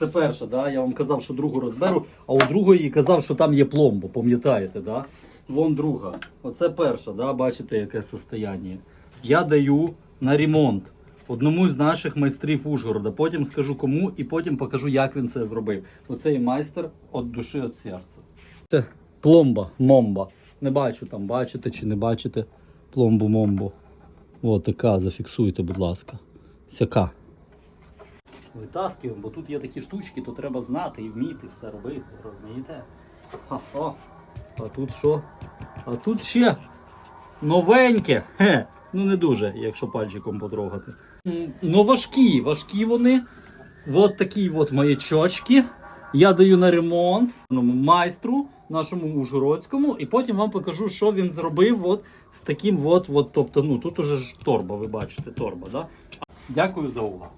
Це перша, да? я вам казав, що другу розберу, а у другої казав, що там є пломба, пам'ятаєте, да? Вон друга. Оце перша, да? бачите, яке состояння. Я даю на ремонт одному з наших майстрів Ужгорода. Потім скажу кому і потім покажу, як він це зробив. Оцей майстер від душі, від серця. Це пломба, момба. Не бачу там, бачите чи не бачите пломбу момбу. О, така, зафіксуйте, будь ласка. Сяка. Витаскуємо, бо тут є такі штучки, то треба знати і вміти все робити, розумієте? Ха-ха. А тут що? А тут ще новеньке. Хе. Ну не дуже, якщо пальчиком потрогати. Ну важкі, важкі вони. От такі от маячочки. Я даю на ремонт майстру нашому ужгородському, і потім вам покажу, що він зробив от з таким от, от тобто, ну тут уже ж торба, ви бачите, торба, да? Дякую за увагу.